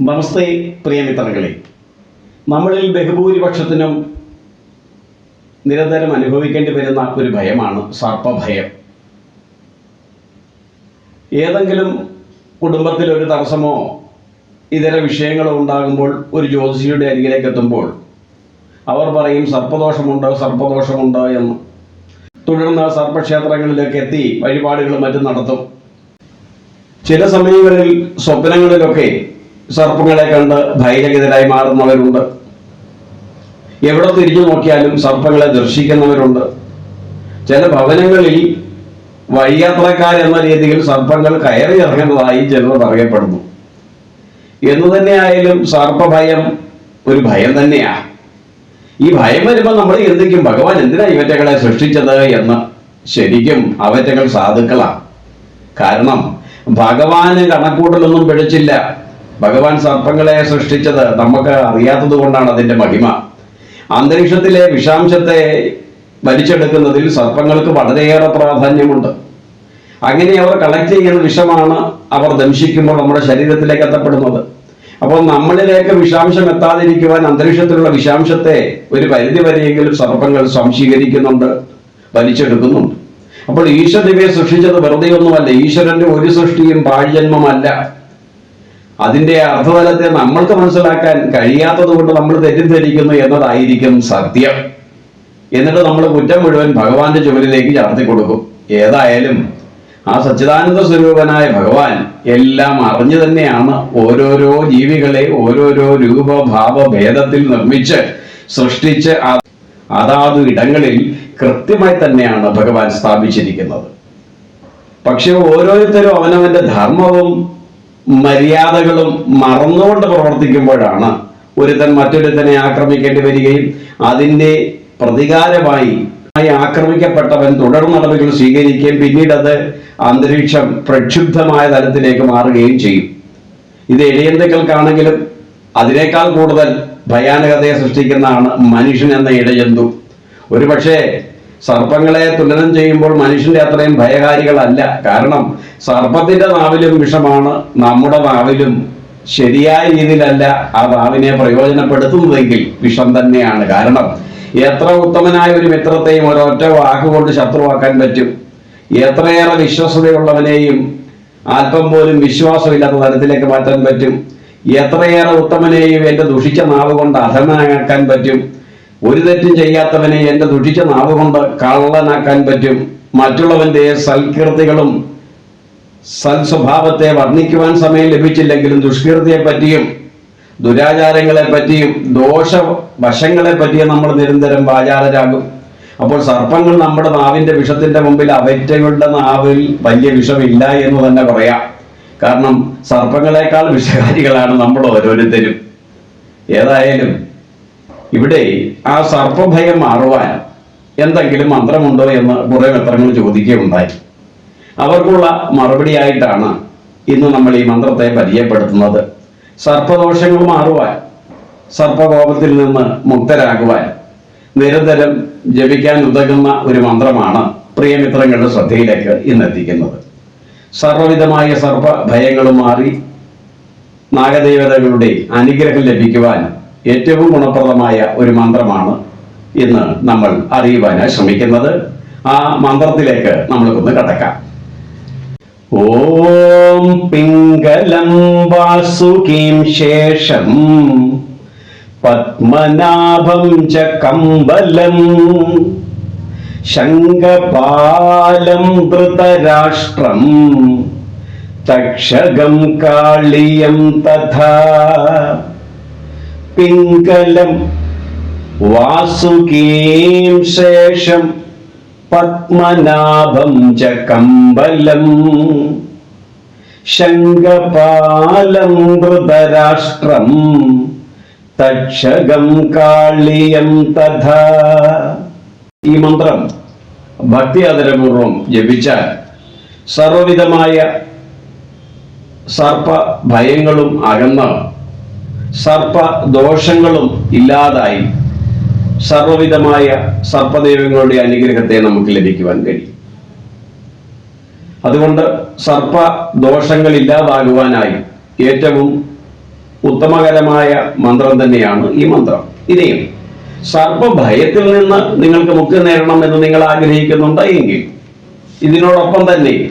നമസ്തേ പ്രിയമിത്രങ്ങളെ നമ്മളിൽ ബഹുഭൂരിപക്ഷത്തിനും നിരന്തരം അനുഭവിക്കേണ്ടി വരുന്ന ഒരു ഭയമാണ് സർപ്പഭയം. ഏതെങ്കിലും കുടുംബത്തിൽ ഒരു തടസ്സമോ ഇതര വിഷയങ്ങളോ ഉണ്ടാകുമ്പോൾ ഒരു ജ്യോതിഷിയുടെ അരികിലേക്ക് എത്തുമ്പോൾ അവർ പറയും സർപ്പദോഷമുണ്ട്? സർപ്പദോഷമുണ്ട്? എന്ന്. തുടർന്ന് സർപ്പക്ഷേത്രങ്ങളിലേക്ക് എത്തി വഴിപാടുകളും മറ്റും നടത്തും. ചില സമയങ്ങളിൽ സ്വപ്നങ്ങളിലൊക്കെ സർപ്പങ്ങളെ കണ്ട് ഭയരഹിതരായി മാറുന്നവരുണ്ട്. എവിടെ തിരിഞ്ഞു നോക്കിയാലും സർപ്പങ്ങളെ ദർശിക്കുന്നവരുണ്ട്. ചില ഭവനങ്ങളിൽ വഴിയാത്രക്കാരെന്ന രീതിയിൽ സർപ്പങ്ങൾ കയറി ഇറങ്ങുന്നതായി ചിലർ പറയപ്പെടുന്നു. എന്ന് തന്നെയായാലും സർപ്പഭയം ഒരു ഭയം തന്നെയാ. ഈ ഭയം വരുമ്പോൾ നമ്മൾ ചിന്തിക്കും ഭഗവാൻ എന്തിനാ ഇവറ്റകളെ സൃഷ്ടിച്ചത് എന്ന്? ശരിക്കും അവറ്റകൾ സാധുക്കളാണ് കാരണം ഭഗവാന് കണക്കൂട്ടലൊന്നും പിടിച്ചില്ല. ഭഗവാൻ സർപ്പങ്ങളെ സൃഷ്ടിച്ചത് നമുക്ക് അറിയാത്തത് കൊണ്ടാണ് അതിന്റെ മഹിമ. അന്തരീക്ഷത്തിലെ വിഷാംശത്തെ വലിച്ചെടുക്കുന്നതിൽ സർപ്പങ്ങൾക്ക് വളരെയേറെ പ്രാധാന്യമുണ്ട്. അങ്ങനെ അവർ കളക്ട് ചെയ്യുന്ന വിഷമാണ് അവർ ദംശിക്കുമ്പോൾ നമ്മുടെ ശരീരത്തിലേക്ക് എത്തപ്പെടുന്നത്. അപ്പോൾ നമ്മളിലേക്ക് വിഷാംശം എത്താതിരിക്കുവാൻ അന്തരീക്ഷത്തിലുള്ള വിഷാംശത്തെ ഒരു പരിധി വരെയെങ്കിലും സർപ്പങ്ങൾ സംശീകരിക്കുന്നുണ്ട് വലിച്ചെടുക്കുന്നുണ്ട്. അപ്പോൾ ഈശ്വരനെ സൃഷ്ടിച്ചത് വെറുതെ ഒന്നുമല്ല ഈശ്വരന്റെ ഒരു സൃഷ്ടിയും പാഴ്ജന്മമല്ല അതിന്റെ അർത്ഥതലത്തെ നമ്മൾക്ക് മനസ്സിലാക്കാൻ കഴിയാത്തത് കൊണ്ട് നമ്മൾ തെറ്റിദ്ധരിക്കുന്നു എന്നതായിരിക്കും സത്യം. എന്നിട്ട് നമ്മൾ കുറ്റം മുഴുവൻ ഭഗവാന്റെ ചുമലിലേക്ക് ചാർത്തി കൊടുക്കും. ഏതായാലും ആ സച്ചിദാനന്ദ സ്വരൂപനായ ഭഗവാൻ എല്ലാം അറിഞ്ഞു തന്നെയാണ് ഓരോരോ ജീവികളെ ഓരോരോ രൂപഭാവ ഭേദത്തിൽ നിർമ്മിച്ച് സൃഷ്ടിച്ച് അതാതു ഇടങ്ങളിൽ കൃത്യമായി തന്നെയാണ് ഭഗവാൻ സ്ഥാപിച്ചിരിക്കുന്നത്. പക്ഷെ ഓരോരുത്തരും അവനവന്റെ ധർമ്മവും മര്യാദകളും മറന്നുകൊണ്ട് പ്രവർത്തിക്കുമ്പോഴാണ് ഒരുത്തൻ മറ്റൊരുത്തനെ ആക്രമിക്കേണ്ടി വരികയും അതിന്റെ പ്രതികാരമായി ആക്രമിക്കപ്പെട്ടവൻ തുടർ നടപടികൾ സ്വീകരിക്കുകയും പിന്നീട് അത് അന്തരീക്ഷം പ്രക്ഷുബ്ധമായ തലത്തിലേക്ക് മാറുകയും ചെയ്യും. ഇത് ഇടയന്തുക്കൾക്കാണെങ്കിലും അതിനേക്കാൾ കൂടുതൽ ഭയാനകതയെ സൃഷ്ടിക്കുന്നതാണ് മനുഷ്യൻ എന്ന ഇടയന്തു. ഒരുപക്ഷെ സർപ്പങ്ങളെ തുലനം ചെയ്യുമ്പോൾ മനുഷ്യന്റെ അത്രയും ഭയകാരികളല്ല. കാരണം സർപ്പത്തിന്റെ നാവിലും വിഷമാണ് നമ്മുടെ നാവിലും ശരിയായ രീതിയിലല്ല ആ നാവിനെ പ്രയോജനപ്പെടുത്തുന്നതെങ്കിൽ വിഷം തന്നെയാണ് കാരണം എത്ര ഉത്തമനായ ഒരു മിത്രത്തെയും ഒരൊറ്റ വാക്കുകൊണ്ട് ശത്രുവാക്കാൻ പറ്റും. എത്രയേറെ വിശ്വസതയുള്ളവനെയും അല്പം പോലും വിശ്വാസമില്ലാത്ത തരത്തിലേക്ക് മാറ്റാൻ പറ്റും. എത്രയേറെ ഉത്തമനെയും എന്റെ ദുഷിച്ച നാവ് കൊണ്ട് അധമനാക്കാൻ പറ്റും. ഒരു തെറ്റും ചെയ്യാത്തവനെ എന്റെ ദുഷിച്ച നാവ് കൊണ്ട് കള്ളനാക്കാൻ പറ്റും. മറ്റുള്ളവന്റെ സൽകീർത്തികളും സൽസ്വഭാവത്തെ വർണിക്കുവാൻ സമയം ലഭിച്ചില്ലെങ്കിലും ദുഷ്കീർത്തിയെ പറ്റിയും ദുരാചാരങ്ങളെ പറ്റിയും ദോഷ വശങ്ങളെ പറ്റിയും നമ്മൾ നിരന്തരം വാചാലരാകും. അപ്പോൾ സർപ്പങ്ങൾ നമ്മുടെ നാവിന്റെ വിഷത്തിന്റെ മുമ്പിൽ അവറ്റകളുടെ നാവിൽ വലിയ വിഷമില്ല എന്ന് തന്നെ പറയാം. കാരണം സർപ്പങ്ങളെക്കാൾ വിഷകാരികളാണ് നമ്മൾ ഓരോരുത്തരും. ഏതായാലും ഇവിടെ ആ സർപ്പഭയം മാറുവാൻ എന്തെങ്കിലും മന്ത്രമുണ്ടോ എന്ന് കുറെ മിത്രങ്ങൾ ചോദിക്കുകയുണ്ടായി. അവർക്കുള്ള മറുപടിയായിട്ടാണ് ഇന്ന് നമ്മൾ ഈ മന്ത്രത്തെ പരിചയപ്പെടുത്തുന്നത്. സർപ്പദോഷങ്ങൾ മാറുവാൻ സർപ്പകോപത്തിൽ നിന്ന് മുക്തരാകുവാൻ നിരന്തരം ജപിക്കാൻ ഉതകുന്ന ഒരു മന്ത്രമാണ് പ്രിയമിത്രങ്ങളുടെ ശ്രദ്ധയിലേക്ക് ഇന്ന് എത്തിക്കുന്നത് സർവവിധമായ സർപ്പ ഭയങ്ങളും മാറി നാഗദേവതകളുടെ അനുഗ്രഹം ലഭിക്കുവാൻ ഏറ്റവും ഗുണപ്രദമായ ഒരു മന്ത്രമാണ് ഇന്ന് നമ്മൾ അറിയുവാനായി ശ്രമിക്കുന്നത്. ആ മന്ത്രത്തിലേക്ക് നമ്മൾക്കൊന്ന് കടക്കാം. ഓം പിംഗലം വാസുകീം ശേഷം പത്മനാഭം ച കമ്പലം ശങ്കപാലം ധൃതരാഷ്ട്രം തക്ഷകം കാളിയം തഥാ പിംഗലം വാസുകീം ശേഷം പത്മനാഭം ച കമ്പലം ശങ്കപാലം മൃതരാഷ്ട്രം തക്ഷകം കാളിയം തഥാ. ഈ മന്ത്രം ഭക്തി ആദരപൂർവം ജപിച്ചാൽ സർവവിധമായ സർപ്പ ഭയങ്ങളും അകന്ന് സർപ്പ ദോഷങ്ങളും ഇല്ലാതായി. സർവവിധമായ സർപ്പദൈവങ്ങളുടെ അനുഗ്രഹത്തെ നമുക്ക് ലഭിക്കുവാൻ കഴിയും. അതുകൊണ്ട് സർപ്പ ദോഷങ്ങൾ ഇല്ലാതാകുവാനായി ഏറ്റവും ഉത്തമകരമായ മന്ത്രം തന്നെയാണ് ഈ മന്ത്രം. ഇനിയും സർപ്പഭയത്തിൽ നിന്ന് നിങ്ങൾക്ക് മുക്തി നേടണം എന്ന് നിങ്ങൾ ആഗ്രഹിക്കുന്നുണ്ട് എങ്കിൽ ഇതിനോടൊപ്പം തന്നെ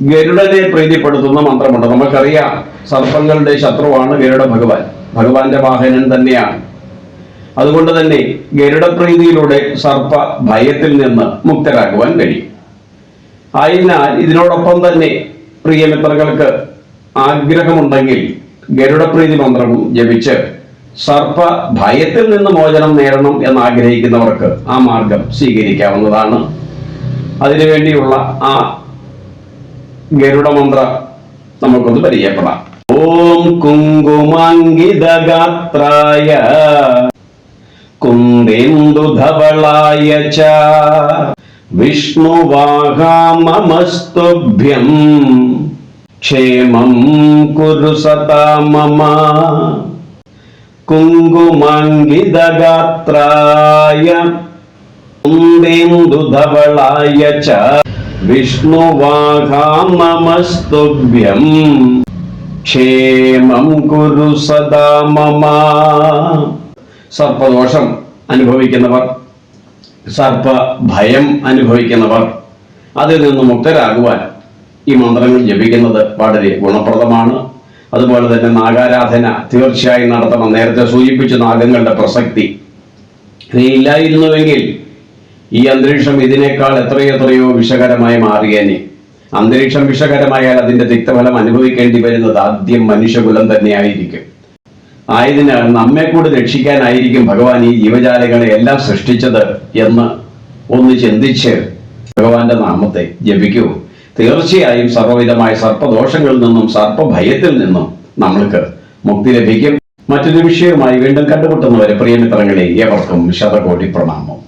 ഗരുഡനെ പ്രീതിപ്പെടുത്തുന്ന മന്ത്രമുണ്ട്. നമുക്കറിയാം സർപ്പങ്ങളുടെ ശത്രുവാണ് ഗരുഡ ഭഗവാൻ. ഭഗവാന്റെ വാഹനൻ തന്നെയാണ്. അതുകൊണ്ട് തന്നെ ഗരുഡപ്രീതിയിലൂടെ സർപ്പ ഭയത്തിൽ നിന്ന് മുക്തരാകുവാൻ കഴിയും. ആയതിനാൽ ഇതിനോടൊപ്പം തന്നെ പ്രിയമിത്രങ്ങൾക്ക് ആഗ്രഹമുണ്ടെങ്കിൽ ഗരുഡപ്രീതി മന്ത്രം ജപിച്ച് സർപ്പ ഭയത്തിൽ നിന്ന് മോചനം നേടണം എന്ന് ആഗ്രഹിക്കുന്നവർക്ക് ആ മാർഗം സ്വീകരിക്കാവുന്നതാണ്. അതിനുവേണ്ടിയുള്ള ആ ഗരുഡമന്ത്ര നമുക്കൊന്ന് പരിചയപ്പെടാം. ഓം കുങ്കുമാങ്കിതഗാത്രായ കുന്ദേന്ദുധവളായ ച വിഷ്ണുവാഹാമസ്തുഭ്യം ക്ഷേമം കുരു സദാ മമ കുങ്കുമാങ്കിതഗാത്രായ കുന്ദേന്ദുധവളായ ച വിഷ്ണുവാഹാമസ്തുഭ്യം ക്ഷേമം കുരു സദാ മമ. സർപ്പദോഷം അനുഭവിക്കുന്നവർ സർപ്പ ഭയം അനുഭവിക്കുന്നവർ അതിൽ നിന്ന് മുക്തരാകുവാൻ ഈ മന്ത്രങ്ങൾ ജപിക്കുന്നത് വളരെ ഗുണപ്രദമാണ്. അതുപോലെ തന്നെ നാഗാരാധന തീർച്ചയായും നടത്തണം. നേരത്തെ സൂചിപ്പിച്ച നാഗങ്ങളുടെ പ്രസക്തി ഇല്ലായിരുന്നുവെങ്കിൽ ഈ അന്തരീക്ഷം ഇതിനേക്കാൾ എത്രയെത്രയോ എത്രയോ വിഷകരമായി മാറിയേനെ. അന്തരീക്ഷം വിഷകരമായാൽ അതിന്റെ തിക്തഫലം അനുഭവിക്കേണ്ടി വരുന്നത് ആദ്യം മനുഷ്യകുലം തന്നെയായിരിക്കും. ആയതിനാൽ നമ്മെ കൂടി രക്ഷിക്കാനായിരിക്കും ഭഗവാൻ ഈ ജീവജാലങ്ങളെ എല്ലാം സൃഷ്ടിച്ചത് എന്ന് ഒന്ന് ചിന്തിച്ച് ഭഗവാന്റെ നാമത്തെ ജപിക്കൂ. തീർച്ചയായും സർവവിധമായ സർപ്പദോഷങ്ങളിൽ നിന്നും സർപ്പഭയത്തിൽ നിന്നും നമ്മൾക്ക് മുക്തി ലഭിക്കും. മറ്റൊരു വിഷയവുമായി വീണ്ടും കണ്ടുമുട്ടുന്നവരെ പ്രിയമിത്രങ്ങളെ ഏവർക്കും ശതകോടി പ്രണാമം.